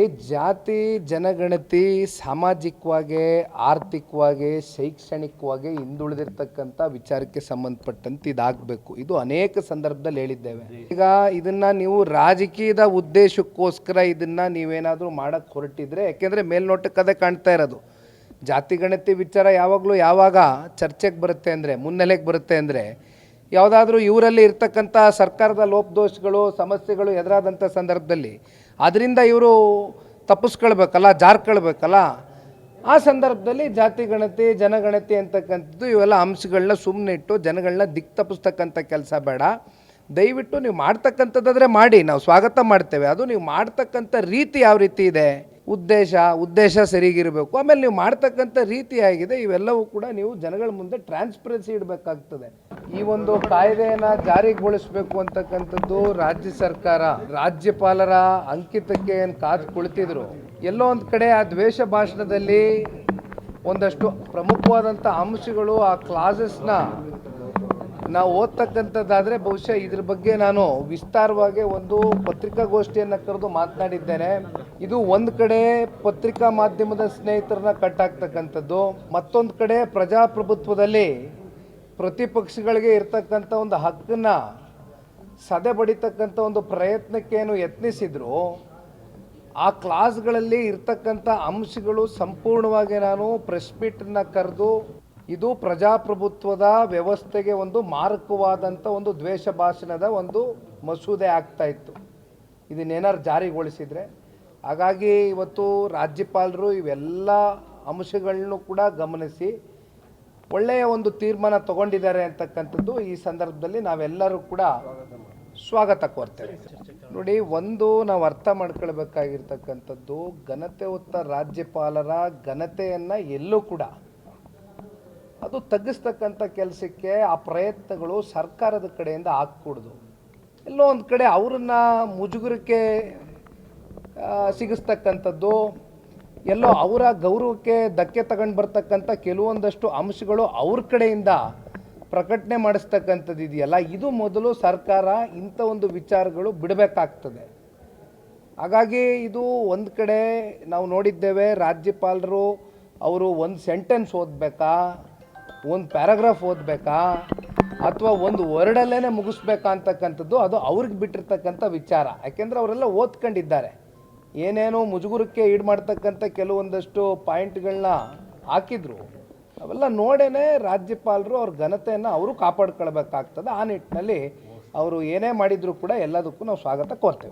ಈ ಜಾತಿ ಜನಗಣತಿ ಸಾಮಾಜಿಕವಾಗಿ ಆರ್ಥಿಕವಾಗಿ ಶೈಕ್ಷಣಿಕವಾಗಿ ಹಿಂದುಳಿದಿರ್ತಕ್ಕಂಥ ವಿಚಾರಕ್ಕೆ ಸಂಬಂಧಪಟ್ಟಂತೆ ಇದಾಗಬೇಕು. ಇದು ಅನೇಕ ಸಂದರ್ಭದಲ್ಲಿ ಹೇಳಿದ್ದೇವೆ. ಈಗ ಇದನ್ನ ನೀವು ರಾಜಕೀಯದ ಉದ್ದೇಶಕ್ಕೋಸ್ಕರ ಇದನ್ನ ನೀವೇನಾದರೂ ಮಾಡಕ್ಕೆ ಹೊರಟಿದ್ರೆ ಯಾಕೆಂದರೆ ಮೇಲ್ನೋಟಕ್ಕೆ ಅದೇ ಕಾಣ್ತಾ ಇರೋದು. ಜಾತಿ ಗಣತಿ ವಿಚಾರ ಯಾವಾಗಲೂ ಯಾವಾಗ ಚರ್ಚೆಗೆ ಬರುತ್ತೆ ಅಂದರೆ ಮುನ್ನೆಲೆಗೆ ಬರುತ್ತೆ ಅಂದರೆ ಯಾವುದಾದ್ರೂ ಇವರಲ್ಲಿ ಇರ್ತಕ್ಕಂಥ ಸರ್ಕಾರದ ಲೋಪದೋಷಗಳು, ಸಮಸ್ಯೆಗಳು ಎದುರಾದಂಥ ಸಂದರ್ಭದಲ್ಲಿ ಅದರಿಂದ ಇವರು ತಪ್ಪಿಸ್ಕೊಳ್ಬೇಕಲ್ಲ, ಜಾರ್ಕೊಳ್ಬೇಕಲ್ಲ? ಆ ಸಂದರ್ಭದಲ್ಲಿ ಜಾತಿ ಗಣತಿ ಜನಗಣತಿ ಅಂತಕ್ಕಂಥದ್ದು ಇವೆಲ್ಲ ಅಂಶಗಳನ್ನ ಸುಮ್ಮನೆ ಇಟ್ಟು ಜನಗಳನ್ನ ದಿಕ್ ತಪ್ಪಿಸ್ತಕ್ಕಂಥ ಕೆಲಸ ಬೇಡ. ದಯವಿಟ್ಟು ನೀವು ಮಾಡ್ತಕ್ಕಂಥದ್ದಾದರೆ ಮಾಡಿ, ನಾವು ಸ್ವಾಗತ ಮಾಡ್ತೇವೆ. ಅದು ನೀವು ಮಾಡ್ತಕ್ಕಂಥ ರೀತಿ ಯಾವ ರೀತಿ ಇದೆ? ಉದ್ದೇಶ ಉದ್ದೇಶ ಸರಿಗಿರಬೇಕು. ಆಮೇಲೆ ನೀವು ಮಾಡ್ತಕ್ಕಂಥ ರೀತಿ ಆಗಿದೆ, ಇವೆಲ್ಲವೂ ಕೂಡ ನೀವು ಜನಗಳ ಮುಂದೆ ಟ್ರಾನ್ಸ್ಪರೆನ್ಸಿ ಇಡಬೇಕಾಗ್ತದೆ. ಈ ಒಂದು ಕಾಯ್ದೆಯನ್ನು ಜಾರಿಗೊಳಿಸಬೇಕು ಅಂತಕ್ಕಂಥದ್ದು ರಾಜ್ಯ ಸರ್ಕಾರ, ರಾಜ್ಯಪಾಲರ ಅಂಕಿತಕ್ಕೆ ಏನು ಕಾದು ಕುಳಿತಿದ್ರು. ಎಲ್ಲೋ ಒಂದು ಕಡೆ ಆ ದ್ವೇಷ ಭಾಷಣದಲ್ಲಿ ಒಂದಷ್ಟು ಪ್ರಮುಖವಾದಂಥ ಅಂಶಗಳು ಆ ಕ್ಲಾಸಸ್ನ ನಾವು ಓದ್ತಕ್ಕಂಥದ್ದಾದರೆ ಬಹುಶಃ ಇದ್ರ ಬಗ್ಗೆ ನಾನು ವಿಸ್ತಾರವಾಗಿ ಒಂದು ಪತ್ರಿಕಾಗೋಷ್ಠಿಯನ್ನು ಕರೆದು ಮಾತನಾಡಿದ್ದೇನೆ. ಇದು ಒಂದು ಕಡೆ ಪತ್ರಿಕಾ ಮಾಧ್ಯಮದ ಸ್ನೇಹಿತರನ್ನ ಕಟ್ಟಾಗ್ತಕ್ಕಂಥದ್ದು ಮತ್ತೊಂದು ಕಡೆ ಪ್ರಜಾಪ್ರಭುತ್ವದಲ್ಲಿ ಪ್ರತಿಪಕ್ಷಗಳಿಗೆ ಇರ್ತಕ್ಕಂಥ ಒಂದು ಹಕ್ಕನ್ನು ಸದೆ ಬಡಿತಕ್ಕಂಥ ಒಂದು ಪ್ರಯತ್ನಕ್ಕೇನು ಯತ್ನಿಸಿದ್ರು, ಆ ಕ್ಲಾಸ್ಗಳಲ್ಲಿ ಇರ್ತಕ್ಕಂಥ ಅಂಶಗಳು ಸಂಪೂರ್ಣವಾಗಿ ನಾನು ಪ್ರೆಸ್ ಮೀಟನ್ನು ಕರೆದು ಇದು ಪ್ರಜಾಪ್ರಭುತ್ವದ ವ್ಯವಸ್ಥೆಗೆ ಒಂದು ಮಾರಕವಾದಂಥ ಒಂದು ದ್ವೇಷ ಭಾಷಣದ ಒಂದು ಮಸೂದೆ ಆಗ್ತಾ ಇತ್ತು. ಇದನ್ನೇನಾರು ಜಾರಿಗೊಳಿಸಿದರೆ? ಹಾಗಾಗಿ ಇವತ್ತು ರಾಜ್ಯಪಾಲರು ಇವೆಲ್ಲ ಅಂಶಗಳನ್ನು ಕೂಡ ಗಮನಿಸಿ ಒಳ್ಳೆಯ ಒಂದು ತೀರ್ಮಾನ ತಗೊಂಡಿದ್ದಾರೆ ಅಂತಕ್ಕಂಥದ್ದು ಈ ಸಂದರ್ಭದಲ್ಲಿ ನಾವೆಲ್ಲರೂ ಕೂಡ ಸ್ವಾಗತ ಕೋರ್ತೇವೆ. ನೋಡಿ, ಒಂದು ನಾವು ಅರ್ಥ ಮಾಡ್ಕೊಳ್ಬೇಕಾಗಿರ್ತಕ್ಕಂಥದ್ದು ಘನತೆ ಹೊತ್ತ ರಾಜ್ಯಪಾಲರ ಘನತೆಯನ್ನು ಎಲ್ಲೂ ಕೂಡ ಅದು ತಗ್ಗಿಸ್ತಕ್ಕಂಥ ಕೆಲಸಕ್ಕೆ ಆ ಪ್ರಯತ್ನಗಳು ಸರ್ಕಾರದ ಕಡೆಯಿಂದ ಆಗ್ಕೂಡ್ದು. ಎಲ್ಲೋ ಒಂದು ಕಡೆ ಅವರನ್ನು ಮುಜುಗರಕ್ಕೆ ಸಿಗಿಸ್ತಕ್ಕಂಥದ್ದು, ಎಲ್ಲೋ ಅವರ ಗೌರವಕ್ಕೆ ಧಕ್ಕೆ ತಗೊಂಡು ಬರ್ತಕ್ಕಂಥ ಕೆಲವೊಂದಷ್ಟು ಅಂಶಗಳು ಅವ್ರ ಕಡೆಯಿಂದ ಪ್ರಕಟಣೆ ಮಾಡಿಸ್ತಕ್ಕಂಥದ್ದು ಇದೆಯಲ್ಲ, ಇದು ಮೊದಲು ಸರ್ಕಾರ ಇಂಥ ಒಂದು ವಿಚಾರಗಳು ಬಿಡಬೇಕಾಗ್ತದೆ. ಹಾಗಾಗಿ ಇದು ಒಂದು ಕಡೆ ನಾವು ನೋಡಿದ್ದೇವೆ, ರಾಜ್ಯಪಾಲರು ಅವರು ಒಂದು ಸೆಂಟೆನ್ಸ್ ಓದಬೇಕಾ ಒಂದು ಪ್ಯಾರಾಗ್ರಾಫ್ ಓದಬೇಕಾ? ಅಥವಾ ಒಂದು ವರ್ಡಲ್ಲೇ ಮುಗಿಸ್ಬೇಕಾ ಅಂತಕ್ಕಂಥದ್ದು ಅದು ಅವ್ರಿಗೆ ಬಿಟ್ಟಿರ್ತಕ್ಕಂಥ ವಿಚಾರ. ಯಾಕೆಂದರೆ ಅವರೆಲ್ಲ ಓದ್ಕೊಂಡಿದ್ದಾರೆ. ಏನೇನೋ ಮುಜುಗುರಕ್ಕೆ ಈಡು ಮಾಡ್ತಕ್ಕಂಥ ಕೆಲವೊಂದಷ್ಟು ಪಾಯಿಂಟ್ಗಳನ್ನ ಹಾಕಿದ್ರು. ಅವೆಲ್ಲ ನೋಡೇ ರಾಜ್ಯಪಾಲರು ಅವ್ರ ಘನತೆಯನ್ನು ಅವರು ಕಾಪಾಡ್ಕೊಳ್ಬೇಕಾಗ್ತದೆ. ಆ ನಿಟ್ಟಿನಲ್ಲಿ ಅವರು ಏನೇ ಮಾಡಿದರೂ ಕೂಡ ಎಲ್ಲದಕ್ಕೂ ನಾವು ಸ್ವಾಗತ ಕೋರ್ತೇವೆ.